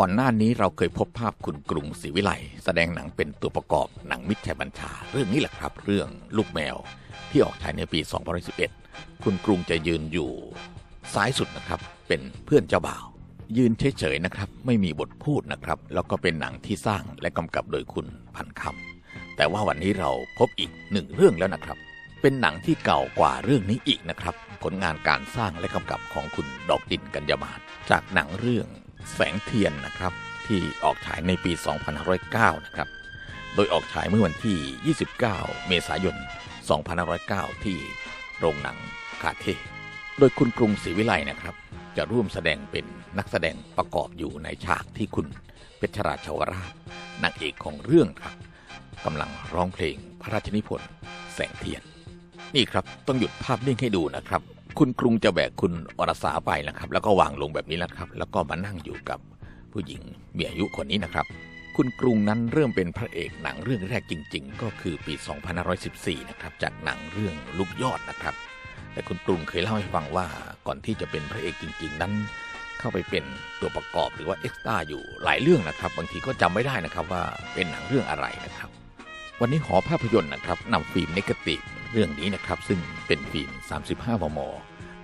ก่อนหน้านี้เราเคยพบภาพคุณกรุงศรีวิไลแสดงหนังเป็นตัวประกอบหนังมิตรชัยบัญชา เรื่องนี้แหละครับ เรื่องลูกแมว ที่ออกฉายในปี 2011 คุณกรุงจะยืนอยู่ซ้ายสุดนะครับ เป็นเพื่อนเจ้าบ่าว ยืนเฉยๆนะครับ ไม่มีบทพูดนะครับ แล้วก็เป็นหนังที่สร้างและกำกับโดยคุณพันคำแต่ว่าวันนี้เราพบอีกหนึ่งเรื่องแล้วนะครับ เป็นหนังที่เก่ากว่าเรื่องนี้อีกนะครับ ผลงานการสร้างและกำกับของคุณดอกดินกัญญามาศจากหนังเรื่อง แสงเทียนนะครับ ที่ออกฉายในปี 2509 นะครับ โดยออกฉายเมื่อวันที่ 29 เมษายน 2509 ที่โรงหนังคาเทโดยคุณกรุงศรีวิไลนะครับ จะร่วมแสดงเป็นนักแสดงประกอบอยู่ในฉากที่คุณเพชรราชวราชนางเอกของเรื่องครับกำลังร้องเพลงพระราชนิพนธ์แสงเทียน นี่ครับ ต้องหยุดภาพนิ่งให้ดูนะครับ คุณกรุงจะแบกคุณอรสาไปนะครับ แล้วก็วางลงแบบนี้นะครับ แล้วก็มานั่งอยู่กับผู้หญิงมีอายุคนนี้นะครับคุณกรุงนั้นเริ่มเป็นพระเอกหนังเรื่องแรกจริง ๆ ก็คือปี 2514 นะครับ จากหนังเรื่องลูกยอดนะครับ แต่คุณกรุงเคยเล่าให้ฟังว่าก่อนที่จะเป็นพระเอกจริง ๆ นั้น เข้าไปเป็นตัวประกอบหรือว่าเอ็กซ์ตร้าอยู่หลายเรื่องนะครับ บางทีก็จำไม่ได้นะครับว่าเป็นหนังเรื่องอะไรนะครับ วันนี้หอภาพยนตร์นะครับนำฟิล์มเนกาติฟ เรื่องนี้นะครับ ซึ่งเป็นฟิล์ม 35 มม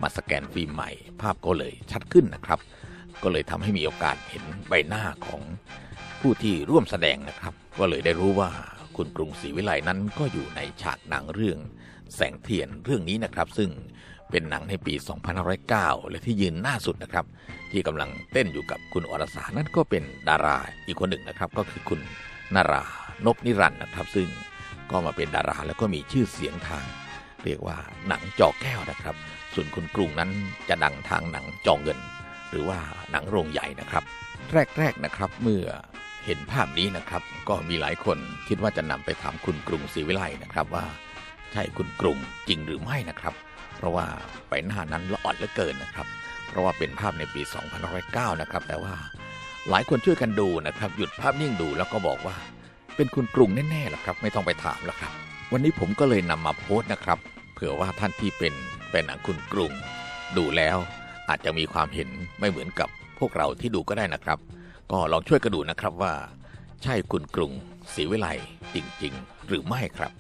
มาสแกนฟิล์มใหม่ ภาพก็เลยชัดขึ้นนะครับ ก็เลยทำให้มีโอกาสเห็นใบหน้าของผู้ที่ร่วมแสดงนะครับ ก็เลยได้รู้ว่าคุณกรุงศรีวิไลนั้นก็อยู่ในฉากหนังเรื่องแสงเทียนเรื่องนี้นะครับ ซึ่งเป็นหนังในปี 2509 และที่ยืนหน้าสุดนะครับ ที่กำลังเต้นอยู่กับคุณอรสานั่นก็เป็นดาราอีกคนหนึ่งนะครับ ก็คือคุณนารานพนิรันด์นะครับ ซึ่ง ก็มาเป็นดาราแล้วก็มีชื่อเสียงทาง เรียกว่าหนังจอแก้วนะครับ ส่วนคุณกรุงนั้นจะดังทางหนังจอเงิน หรือว่าหนังโรงใหญ่นะครับ แรกๆนะครับเมื่อเห็นภาพนี้นะครับ ก็มีหลายคนคิดว่าจะนำไปถามคุณกรุงศรีวิไลนะครับว่าใช่คุณกรุงจริงหรือไม่นะครับ เพราะว่าใบหน้านั้นละอ่อนเหลือเกินนะครับ เพราะว่าเป็นภาพในปี2509นะครับแต่ว่าหลายคนช่วยกันดูนะครับ หยุดภาพนิ่งดูแล้วก็บอกว่า เป็นคุณกรุงแน่ๆหรอครับ ไม่ต้องไปถามแล้วครับ วันนี้ผมก็เลยนำมาโพสต์นะครับ เผื่อว่าท่านที่เป็นเป็นหนังคุณกรุง ดูแล้วอาจจะมีความเห็นไม่เหมือนกับพวกเราที่ดูก็ได้นะครับ ก็ลองช่วยกันดูนะครับว่า ใช่คุณกรุงศรีวิไลจริง ๆ หรือไม่ครับ